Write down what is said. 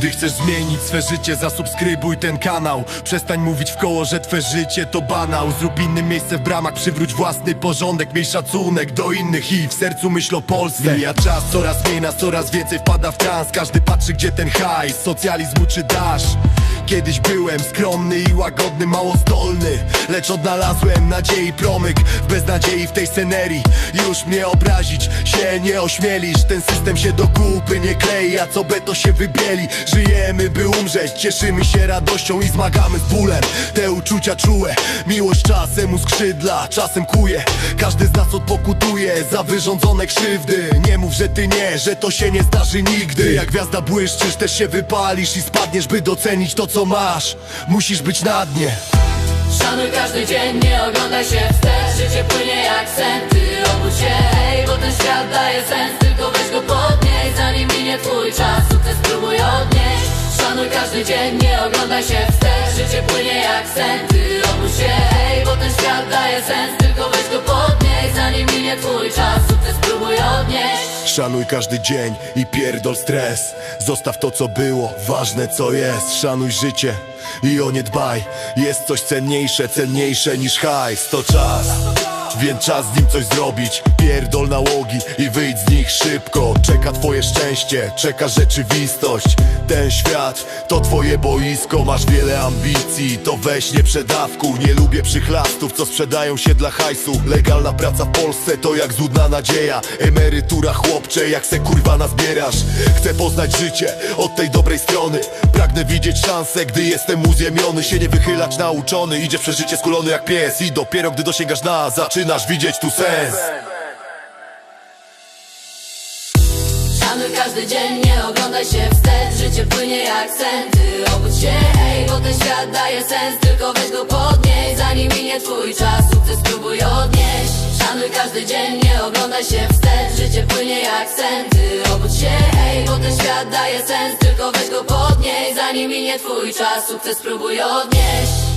Gdy chcesz zmienić swe życie, zasubskrybuj ten kanał. Przestań mówić w koło, że twe życie to banał. Zrób innym miejsce w bramach, przywróć własny porządek. Miej szacunek do innych i w sercu myśl o Polsce. Mija czas, coraz mniej nas, coraz więcej wpada w trans. Każdy patrzy, gdzie ten hajs, socjalizmu czy dasz. Kiedyś byłem skromny i łagodny, mało zdolny Lecz odnalazłem nadziei promyk W beznadziei w tej scenerii. Już mnie obrazić się nie ośmielisz. Ten system się do kupy nie klei A co be to się wybieli? Żyjemy by umrzeć, cieszymy się radością I zmagamy z bólem. Te uczucia czułe Miłość czasem uskrzydla, czasem kuje. Każdy z nas odpokutuje Za wyrządzone krzywdy. Nie mów, że ty nie, że to się nie zdarzy nigdy. Jak gwiazda błyszczysz, też się wypalisz I spadniesz, by docenić to co masz. Musisz być na dnie Szanuj każdy dzień, nie oglądaj się wstecz Życie płynie jak sen, ty obudź się. Hej, bo ten świat daje sens Tylko weź go podnieś, zanim minie twój czas Sukces spróbuj odnieść. Szanuj każdy dzień, nie oglądaj się wstecz Życie płynie jak sen, ty obudź się Szanuj każdy dzień i pierdol stres. Zostaw to co było, ważne co jest. Szanuj życie i o nie dbaj. Jest coś cenniejsze, cenniejsze niż hajs. To czas, więc czas z nim coś zrobić. Pierdol nałogi i wyjdź z nich szybko. Czeka twoje szczęście, czeka rzeczywistość. Ten świat to twoje boisko Masz wiele ambicji, to weź nie przedawku. Nie lubię przychlastów, co sprzedają się dla hajsu. Legalna praca w Polsce to jak złudna nadzieja. Emerytura chłopcze, jak se kurwa nazbierasz. Chcę poznać życie od tej dobrej strony. Pragnę widzieć szansę, gdy jestem uziemiony. Się nie wychylać nauczony, idziesz przez życie skulony jak pies. I dopiero gdy dosięgasz na, zaczynasz widzieć tu sens. Szanuj każdy dzień, nie oglądaj się wstecz. Życie płynie jak sen, ty obudź się Hej, bo ten świat daje sens. Tylko weź go podnieś, zanim minie twój czas. Sukces spróbuj odnieść. Szanuj każdy dzień, nie oglądaj się wstecz. Życie płynie jak sen, ty obudź się Hej, bo ten świat daje sens. Tylko weź go podnieś, zanim minie twój czas. Sukces spróbuj odnieść